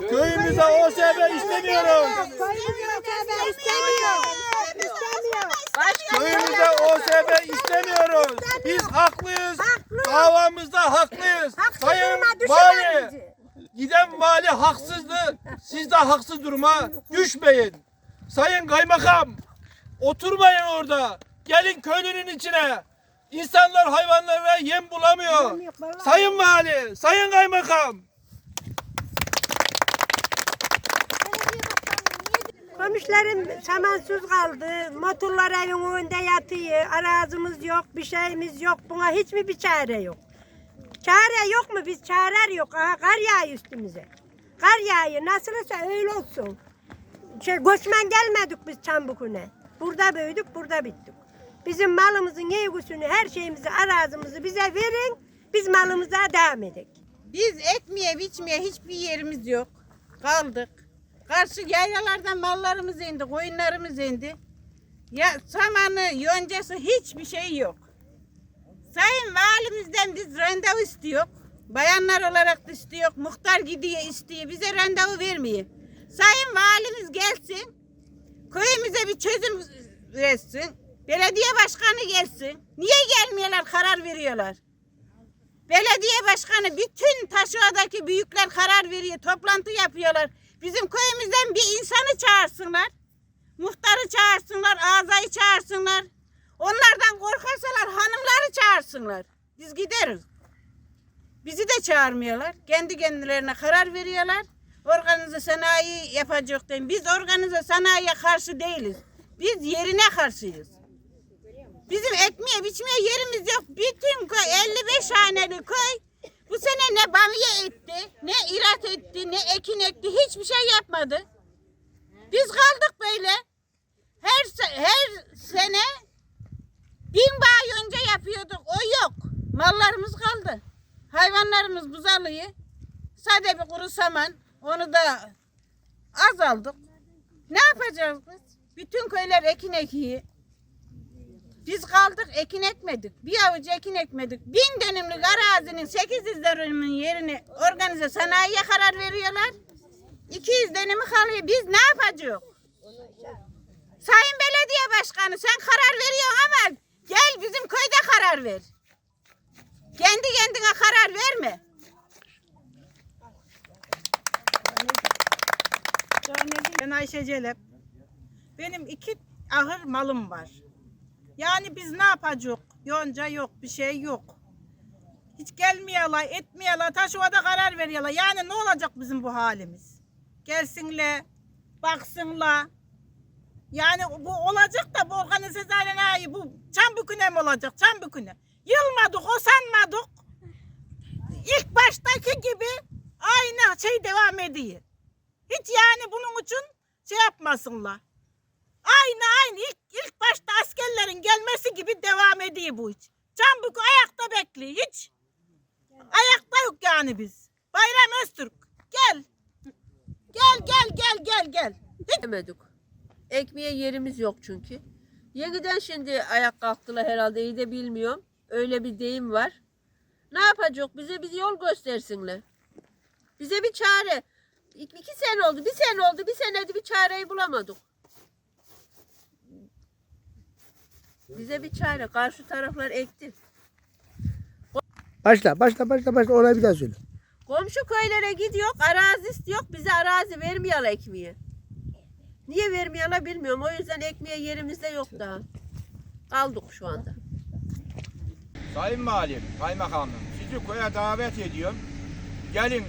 Köyümüze OSB istemiyoruz. Köyümüze OSB istemiyoruz. Biz haklıyız. Davamızda haklıyız. Sayın Vali. Giden vali haksızdı. Siz de haksız duruma düşmeyin. Sayın Kaymakam. Oturmayın orada. Gelin köylünün içine. İnsanlar hayvanlara yem bulamıyor. Sayın Vali, Sayın Kaymakam. Komşularım samansız kaldı. Motorlar evin önünde yatıyor. Arazimiz yok, bir şeyimiz yok. Buna hiç mi bir çare yok? Çare yok mu? Biz çareler yok. Aha, kar yağıyor üstümüze. Kar yağıyor. Nasılsa öyle olsun. Şey, göçmen gelmedik biz Çambukune. Burada büyüdük, burada bittik. Bizim malımızın yeğgüsünü, her şeyimizi, arazimizi bize verin. Biz malımıza devam edelim. Biz ekmeye biçmeye hiçbir yerimiz yok. Kaldık. Karşı yaylalardan mallarımız indi, koyunlarımız indi. Ya samanı, yoncası hiçbir şey yok. Sayın valimizden biz randevu istiyor. Bayanlar olarak da istiyor. Muhtar gidiyor istiyor. Bize randevu vermiyor. Sayın valimiz gelsin. Köyümüze bir çözüm versin. Belediye başkanı gelsin. Niye gelmiyorlar karar veriyorlar? Belediye başkanı bütün Taşova'daki büyükler karar veriyor. Toplantı yapıyorlar. Bizim köyümüzden bir insanı çağırsınlar. Muhtarı çağırsınlar, ağzayı çağırsınlar. Onlardan korkarsalar hanımları çağırsınlar. Biz gideriz. Bizi de çağırmıyorlar. Kendi kendilerine karar veriyorlar. Organize sanayi yapacak değil. Biz organize sanayiye karşı değiliz. Biz yerine karşıyız. Bizim ekmeğe biçmeye yerimiz yok. Bütün köy 55 haneli köy bu sene ne bamya etti, ne irat etti, ne ekin ekti. Hiçbir şey yapmadı. Biz kaldık böyle. Her her sene bin bağ önce yapıyorduk. O yok. Mallarımız kaldı. Hayvanlarımız buzalıyı. Sade bir kuru saman. Onu da azaldık. Ne yapacağız biz? Bütün köyler ekin ekiyor. Biz kaldık ekin ekmedik. Bir avuç ekin ekmedik. Bin dönümlük arazinin 800 dönümün yerini organize sanayiye karar veriyorlar. 200 dönümü kalıyor. Biz ne yapacağız? Sayın Belediye Başkanı sen karar veriyorsun ama gel bizim köyde karar ver. Kendi kendine karar verme. Ben Ayşe Celep. Benim iki ahır malım var. Yani biz ne yapacağız? Yonca yok, bir şey yok. Hiç gelmiyorlar, etmiyorlar, taşuvada karar veriyorlar. Yani ne olacak bizim bu halimiz? Gelsinler, baksınlar. Yani bu olacak da bu organize sanayi, bu çambuküne mi olacak? Çambuküne. Yılmadık, osanmadık. İlk baştaki gibi aynı şey devam ediyor. Hiç yani bunun için şey yapmasınlar. Aynı aynı ilk, ilk başta askerlerin gelmesi gibi devam ediyor bu iş. Cambuk ayakta bekliyor hiç. Ayakta yok yani biz. Bayram Öztürk gel. Gel gel gel gel gel. Yemedik. Ekmeğe yerimiz yok çünkü. Yeniden şimdi ayak kalktılar herhalde iyi de bilmiyorum. Öyle bir deyim var. Ne yapacak? Bize bir yol göstersinler. Bize bir çare. İki sene oldu, bir sene oldu, bir senede bir çareyi bulamadık. Bize bir çare. Karşı taraflar ekti. Başla, başla, başla, başla. Orayı bir daha söyle. Komşu köylere gidiyor, arazi istiyor. Bize arazi vermiyorlar ekmeği. Niye vermiyorlar bilmiyorum. O yüzden ekmeğe yerimizde yok daha. Kaldık şu anda. Sayın Valim, Kaymakamım, sizi köye davet ediyorum. Gelin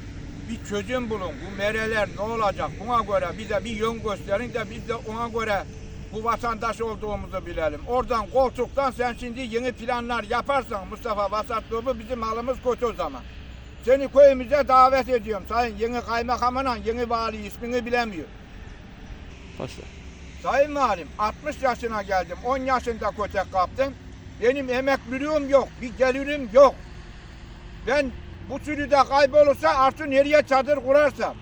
bir çözüm bulun. Bu mereler ne olacak? Buna göre bize bir yön gösterin de biz de ona göre bu vatandaş olduğumuzu bilelim. Oradan koltuktan sen şimdi yeni planlar yaparsan Mustafa Vasatlıoğlu bizim halımız kötü o zaman. Seni köyümüze davet ediyorum. Sayın yeni kaymakamına yeni vali ismini bilemiyor. Başla. Sayın Valim 60 yaşına geldim. 10 yaşında kötek kaptım. Benim emekliliğim yok. Bir gelirim yok. Ben bu sürüde kaybolursa artık nereye çadır kurarsam.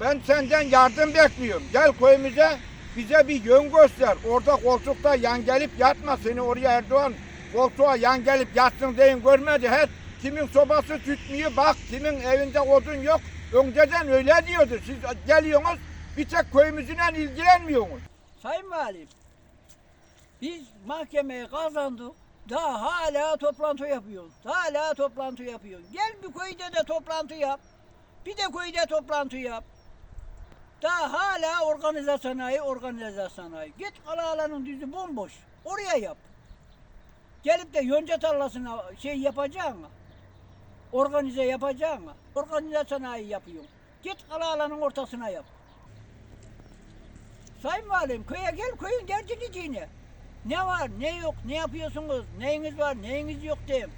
Ben senden yardım bekliyorum. Gel köyümüze bize bir yön göster. Orada koltukta yan gelip yatma. Seni oraya Erdoğan koltuğa yan gelip yatsın deyin görmedi. Her kimin sobası tütmüyor bak kimin evinde odun yok. Önceden öyle diyordu. Siz geliyorsunuz bir tek köyümüzle ilgilenmiyorsunuz. Sayın Valim, biz mahkemeyi kazandık. Daha hala toplantı yapıyoruz. Hala toplantı yapıyoruz. Gel bir köyde de toplantı yap. Bir de köyde toplantı yap. Daha hala organize sanayi, organize sanayi. Git Kalahalan'ın düzü bomboş. Oraya yap. Gelip de yonca tarlasına şey yapacaksın mı? Organize yapacaksın mı? Organize sanayi yapıyorsun. Git Kalahalan'ın ortasına yap. Sayın Valim köye gel köyün gerçekliğine. Ne var ne yok ne yapıyorsunuz neyiniz var neyiniz yok diyeyim.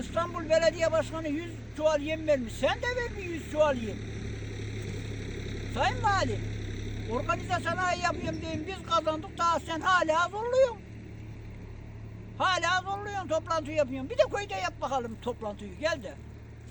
İstanbul Belediye Başkanı 100 çuval yem vermiş. Sen de ver bir 100 çuval yem. Sayın Valim organize sanayi yapıyorum diyeyim biz kazandık daha sen hala zorluyorsun. Hala zorluyorsun toplantı yapıyorsun. Bir de köyde yap bakalım toplantıyı gel de.